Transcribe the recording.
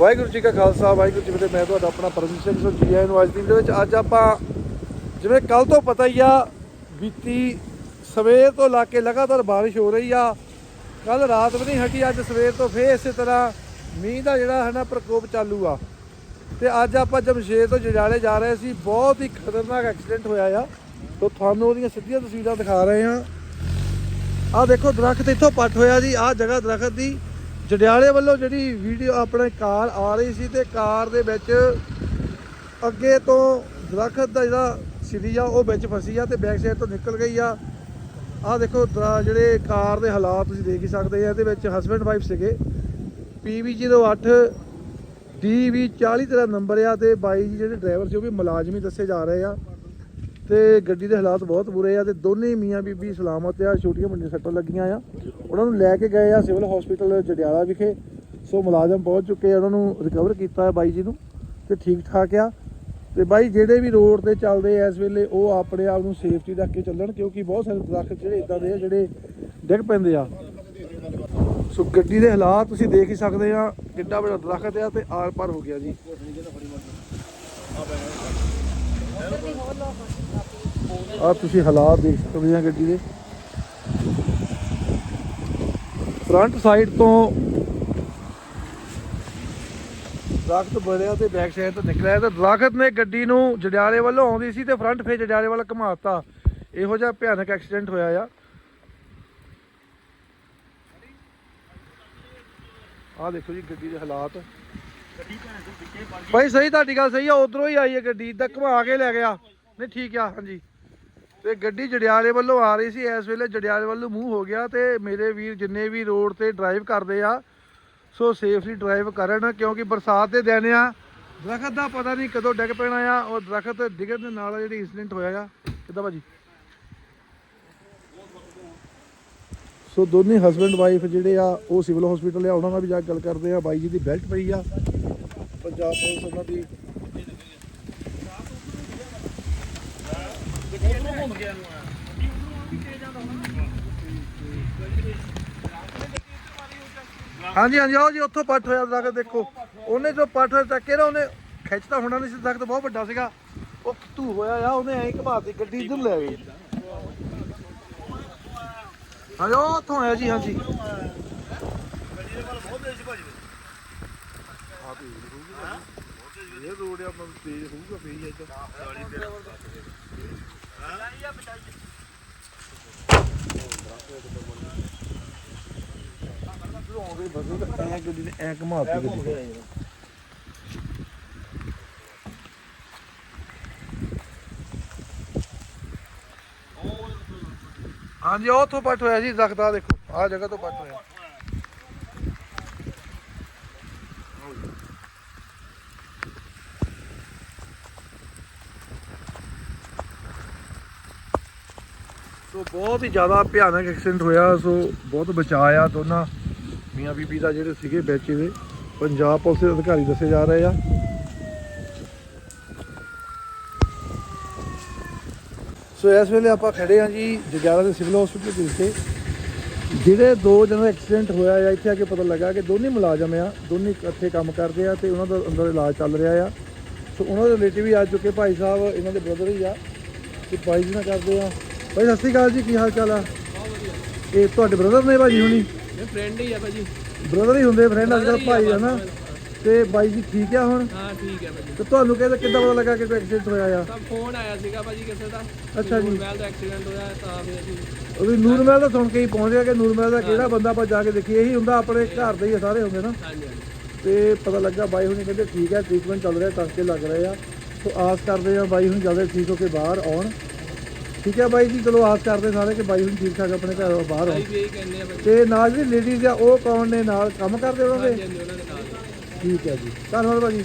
ਵਾਹਿਗੁਰੂ ਜੀ ਕਾ ਖਾਲਸਾ, ਵਾਹਿਗੁਰੂ ਜੀ ਕੀ ਫਤਿਹ। ਮੈਂ ਤੁਹਾਡਾ ਆਪਣਾ ਪਰਮਜੀਤ ਸਿੰਘ ਸੋ ਜੀ ਆਇਆਂ ਨੂੰ ਅੱਜ ਦੀ ਵੀਡੀਓ ਵਿੱਚ ਅੱਜ ਆਪਾਂ ਜਿਵੇਂ ਕੱਲ ਤੋਂ ਪਤਾ ਹੀ ਆ, ਬੀਤੀ ਸਵੇਰ ਤੋਂ ਲਾ ਕੇ ਲਗਾਤਾਰ ਬਾਰਿਸ਼ ਹੋ ਰਹੀ ਆ। ਕੱਲ ਰਾਤ ਵੀ ਨਹੀਂ ਹਟੀ, ਅੱਜ ਸਵੇਰ ਤੋਂ ਫੇਰ ਇਸੇ ਤਰ੍ਹਾਂ ਮੀਂਹ ਦਾ ਜਿਹੜਾ ਹੈ ਨਾ ਪ੍ਰਕੋਪ ਚਾਲੂ ਆ। ਤੇ ਅੱਜ ਆਪਾਂ ਜਮਸ਼ੇਦ ਤੋਂ ਜਜਾਲੇ ਜਾ ਰਹੇ ਸੀ, ਬਹੁਤ ਹੀ ਖਤਰਨਾਕ ਐਕਸੀਡੈਂਟ ਹੋਇਆ ਆ। ਤੋਂ ਤੁਹਾਨੂੰ ਉਹਦੀਆਂ ਸਿੱਧੀਆਂ ਤਸਵੀਰਾਂ ਦਿਖਾ ਰਹੇ ਆ ਆਹ ਦੇਖੋ ਦਰਖਤ ਇੱਥੋਂ ਪੱਟ ਹੋਇਆ ਜੀ, ਆਹ ਜਗ੍ਹਾ ਦਰਖਤ ਦੀ ਜੜਿਆਲੇ ਵੱਲੋਂ ਜਿਹੜੀ ਵੀਡੀਓ ਆਪਣੇ ਕਾਰ ਆ ਰਹੀ ਸੀ ਤੇ ਕਾਰ ਦੇ ਵਿੱਚ ਅੱਗੇ ਤੋਂ ਦਰਖਤ ਦਾ ਜਿਹੜਾ ਸਿਰੀ ਆ, ਉਹ ਵਿੱਚ ਫਸੀ ਆ ਤੇ ਬੈਕ ਸਾਈਡ ਤੋਂ ਨਿਕਲ ਗਈ ਆ। ਆਹ ਦੇਖੋ ਦ- ਜਿਹੜੇ ਕਾਰ ਦੇ ਹਾਲਾਤ ਤੁਸੀਂ ਦੇਖ ਹੀ ਸਕਦੇ ਆ, ਇਹਦੇ ਵਿੱਚ ਹਸਬੰਡ ਵਾਈਫ ਸੀਗੇ। PV08 DV40 ਤੇਰਾ ਨੰਬਰ ਆ ਤੇ ਬਾਈ ਜੀ ਜਿਹੜੇ ਡਰਾਈਵਰ ਸੀ, ਉਹ ਵੀ ਮੁਲਾਜ਼ਮੀ ਦੱਸੇ ਜਾ ਰਹੇ ਆ। ਤੇ ਗੱਡੀ ਦੇ ਹਾਲਾਤ ਬਹੁਤ ਬੁਰੇ ਆ ਤੇ ਦੋਨੇ ਮੀਆਂ ਬੀਬੀ ਸਲਾਮਤ ਆ, ਛੋਟੀਆਂ ਮੁੰਡੀਆਂ ਸੱਟਾਂ ਲੱਗੀਆਂ ਆ। ਉਹਨਾਂ ਨੂੰ ਲੈ ਕੇ ਗਏ ਆ ਸਿਵਲ ਹਸਪੀਟਲ ਜੜਿਆਲਾ ਵਿਖੇ। ਸੋ ਮੁਲਾਜ਼ਮ ਪਹੁੰਚ ਚੁੱਕੇ ਆ, ਉਹਨਾਂ ਨੂੰ ਰਿਕਵਰ ਕੀਤਾ ਹੈ ਬਾਈ ਜੀ ਨੂੰ ਤੇ ਠੀਕ ਠਾਕ ਆ। ਤੇ ਬਾਈ, ਜਿਹੜੇ ਵੀ ਰੋਡ ਤੇ ਚੱਲਦੇ ਆ ਇਸ ਵੇਲੇ, ਉਹ ਆਪਣੇ ਆਪ ਨੂੰ ਸੇਫਟੀ ਰੱਖ ਕੇ ਚੱਲਣ, ਕਿਉਂਕਿ ਬਹੁਤ ਸਾਰੇ ਦਰਖਤ ਜਿਹੜੇ ਇਦਾਂ ਦੇ ਆ, ਜਿਹੜੇ ਡਿੱਗ ਪੈਂਦੇ ਆ। ਸੋ ਗੱਡੀ ਦੇ ਹਾਲਾਤ ਤੁਸੀਂ ਦੇਖ ਹੀ ਸਕਦੇ ਆ, ਕਿੱਡਾ ਵੱਡਾ ਦਰਖਤ ਆ ਤੇ ਆਰ ਪਾਰ ਹੋ ਗਿਆ ਜੀ। ਆ ਤੁਸੀਂ ਹਾਲਾਤ ਦੇਖ ਸਕਦੇ ਆ ਗੱਡੀ ਦੇ। ਫਰੰਟ ਸਾਈਡ ਤੋਂ ਦਰਖਤ ਬੜਿਆ ਤੇ ਬੈਕ ਸਾਈਡ ਤੋਂ ਨਿਕਲਿਆ। ਤੇ ਦਰਖਤ ਨੇ ਗੱਡੀ ਨੂੰ ਜੜਿਆਲੇ ਵੱਲੋਂ ਆਉਂਦੀ ਸੀ ਤੇ ਫਰੰਟ ਫੇਰ ਜੜਿਆਲੇ ਵੱਲ ਘੁਮਾਤਾ। ਇਹੋ ਜਿਹਾ ਭਿਆਨਕ ਐਕਸੀਡੈਂਟ ਹੋਇਆ ਆ। ਆਹ ਦੇਖੋ ਜੀ ਗੱਡੀ ਦੇ ਹਾਲਾਤ। ਭਾਈ ਸਹੀ ਤੁਹਾਡੀ ਗੱਲ ਸਹੀ ਆ, ਉਧਰੋਂ ਹੀ ਆਈ ਹੈ ਗੱਡੀ, ਇਦਾਂ ਘੁਮਾ ਕੇ ਲੈ ਗਿਆ। ਨਹੀਂ, ਠੀਕ ਆ, ਹਾਂਜੀ। ਤੇ ਗੱਡੀ ਜੜਿਆਲੇ ਵੱਲੋਂ ਆ ਰਹੀ ਸੀ, ਇਸ ਵੇਲੇ ਜੜਿਆਲੇ ਵੱਲੋਂ ਮੂੰਹ ਹੋ ਗਿਆ ਤੇ ਮੇਰੇ ਵੀਰ ਜਿੰਨੇ ਵੀ ਰੋਡ ਤੇ ਡਰਾਈਵ ਕਰਦੇ ਆ, ਸੋ ਸੇਫਲੀ ਡਰਾਈਵ ਕਰਨ, ਕਿਉਂਕਿ ਬਰਸਾਤ ਦੇ ਦਿਨ ਆ, ਦਰਖਤ ਦਾ ਪਤਾ ਨਹੀਂ ਕਦੋਂ ਡਿੱਗ ਪੈਣਾ ਆ ਔਰ ਦਰਖਤ ਡਿੱਗਣ ਦੇ ਨਾਲ ਜਿਹੜੀ ਇਨਸੀਡੈਂਟ ਹੋਇਆ ਆ, ਕਿੱਦਾਂ ਭਾਜੀ? ਸੋ ਦੋਨੇ ਹਸਬੰਡ ਵਾਈਫ ਜਿਹੜੇ ਆ, ਉਹ ਸਿਵਲ ਹਸਪੀਟਲ ਆ, ਉਹਨਾਂ ਨਾਲ ਵੀ ਜਾ ਕੇ ਗੱਲ ਕਰਦੇ ਆ, ਬਾਈ ਜੀ ਦੀ ਬੈਲਟ ਪਈ ਆ। ਪੰਜਾਬ ਪੁਲਿਸ ਉਹਨਾਂ ਦੀ। ਹਾਂਜੀ ਹਾਂਜੀ, ਆਓ ਜੀ, ਉੱਥੋਂ ਪੱਟ ਹੋਇਆ ਦਰਖਤ ਦੇਖੋ। ਉਹਨੇ ਜੋ ਪੱਟ ਹੋਇਆ ਚੱਕੇ ਨਾ, ਉਹਨੇ ਖਿੱਚਦਾ ਹੋਣਾ ਨਹੀਂ ਸੀ ਦਰਖਤ ਬਹੁਤ ਵੱਡਾ ਸੀਗਾ। ਉਹ ਧੂ ਹੋਇਆ ਆ, ਉਹਨੇ ਐਂ ਘਮਾਤੀ, ਗੱਡੀ ਇਧਰ ਲੈ ਗਈ। ਹਾਂਜੀ, ਉਹ ਉੱਥੋਂ ਆਇਆ ਜੀ, ਹਾਂਜੀ। ਇਹ ਰੋਡ ਆ ਤੇਜ਼ ਹੋਊਗਾ ਫੇਰ ਇੱਧਰ। ਆਉਂਦੇ ਬਸੇ ਐ ਗੱਡੀ ਨੇ ਐ ਘਮਾਤੀ ਗੱਡੀ ਹਾਂਜੀ, ਉਹ ਉੱਥੋਂ ਪੱਟ ਹੋਇਆ ਜੀ ਜ਼ਖਤਾ ਦੇਖੋ, ਆਹ ਜਗ੍ਹਾ ਤੋਂ ਪੱਟ ਹੋਇਆ। ਸੋ ਬਹੁਤ ਹੀ ਜ਼ਿਆਦਾ ਭਿਆਨਕ ਐਕਸੀਡੈਂਟ ਹੋਇਆ, ਸੋ ਬਹੁਤ ਬਚਾਅ ਆ ਦੋਨਾਂ ਮੀਆਂ ਬੀਬੀ ਦਾ ਜਿਹੜੇ ਸੀਗੇ ਬੈਚੇ ਦੇ। ਪੰਜਾਬ ਪੁਲਿਸ ਦੇ ਅਧਿਕਾਰੀ ਦੱਸੇ ਜਾ ਰਹੇ ਆ। ਸੋ ਇਸ ਵੇਲੇ ਆਪਾਂ ਖੜੇ ਆ ਜੀ ਜਗਿਆਲਾ ਦੇ ਸਿਵਲ ਹਸਪੀਟਲ ਦੇ ਉੱਤੇ ਜਿਹੜੇ ਦੋ ਜਣਾਂ ਦਾ ਐਕਸੀਡੈਂਟ ਹੋਇਆ ਆ, ਇੱਥੇ ਆ ਕੇ ਪਤਾ ਲੱਗਾ ਕਿ ਦੋਨੇ ਮੁਲਾਜ਼ਮ ਆ, ਦੋਨੇ ਇਕੱਠੇ ਕੰਮ ਕਰਦੇ ਆ ਤੇ ਉਹਨਾਂ ਦਾ ਅੰਦਰ ਇਲਾਜ ਚੱਲ ਰਿਹਾ ਆ। ਸੋ ਉਹਨਾਂ ਦੇ ਰਿਲੇਟਿਵ ਵੀ ਆ ਚੁੱਕੇ, ਭਾਈ ਸਾਹਿਬ, ਇਹਨਾਂ ਦੇ ਬ੍ਰਦਰ ਹੀ ਆ। ਤੇ ਭਾਈ ਜੀ ਨਾਲ ਕਰਦੇ ਆ। ਭਾਈ ਸਤਿ ਸ਼੍ਰੀ ਅਕਾਲ ਜੀ ਕੀ ਹਾਲ ਚਾਲ ਆ? ਇਹ ਤੁਹਾਡੇ ਬ੍ਰਦਰ ਨੇ ਭਾਜੀ ਹੁਣੀ? ਇਹ ਫਰੈਂਡ ਹੀ ਆ ਭਾਜੀ। ਬ੍ਰਦਰ ਹੀ ਹੁੰਦੇ ਫਰੈਂਡ ਅੱਜ ਕੱਲ੍ਹ ਭਾਈ ਹਨਾ ਤੇ ਬਾਈ ਜੀ ਠੀਕ ਆ ਹੁਣ? ਹਾਂ ਠੀਕ ਹੈ ਭਾਜੀ। ਤੇ ਤੁਹਾਨੂੰ ਕਹਿੰਦੇ ਕਿੱਦਾਂ ਪਤਾ ਲੱਗਾ ਕਿ ਕੋਈ ਐਕਸੀਡੈਂਟ ਹੋਇਆ ਆ? ਤਾਂ ਫੋਨ ਆਇਆ ਸੀਗਾ ਭਾਜੀ ਕਿਸੇ ਦਾ। ਅੱਛਾ ਜੀ। ਮੋਬਾਈਲ ਦਾ ਐਕਸੀਡੈਂਟ ਹੋਇਆ ਤਾਂ ਵੀ ਅਸੀਂ ਉਹਦੀ ਨੂਰਮਹਿਲ ਦਾ ਸੁਣ ਕੇ ਹੀ ਪਹੁੰਚ ਗਿਆ ਕਿ ਨੂਰਮਹਿਲ ਦਾ ਕਿਹੜਾ ਬੰਦਾ ਆਪਾਂ ਜਾ ਕੇ ਦੇਖੀਏ। ਇਹੀ ਹੁੰਦਾ ਆਪਣੇ ਘਰ ਦੇ ਹੀ ਆ ਸਾਰੇ ਹੁੰਦੇ ਨਾ। ਹਾਂਜੀ ਤੇ ਪਤਾ ਲੱਗਾ ਬਾਈ ਹੁਣੀ ਕਹਿੰਦੇ ਠੀਕ ਹੈ ਟ੍ਰੀਟਮੈਂਟ ਚੱਲ ਰਿਹਾ ਟਾਂਕੇ ਲੱਗ ਰਹੇ ਆ। ਸੋ ਆਸ ਕਰਦੇ ਆ ਬਾਈ ਹੁਣੀ ਜਲਦੀ ਠੀਕ ਹੋ ਕੇ ਬਾਹਰ ਆਉਣ। ਠੀਕ ਹੈ ਬਾਈ ਜੀ ਚਲੋ ਆਸ ਕਰਦੇ ਸਾਰੇ ਕਿ ਬਾਈ ਹੁਣੀ ਠੀਕ ਠਾਕ ਆਪਣੇ ਘਰ ਬਾਹਰ ਆਉਣ ਭਾਈ ਵੀ ਇਹੀ ਕਹਿੰਦੇ ਆ ਭਾਜੀ ਤੇ ਨਾਲ ਜਿਹੜੀ ਲੇਡੀਜ਼ ਆ ਉਹ ਕੌਣ ਨੇ? ਨਾਲ ਕੰਮ ਕਰਦੇ ਉਹਨਾਂ ਦੇ? ਹਾਂਜੀ ਹਾਂਜੀ ਉਹਨਾਂ ਦੇ ਨਾਲ ਠੀਕ ਹੈ ਜੀ। ਧੰਨਵਾਦ ਭਾਜੀ।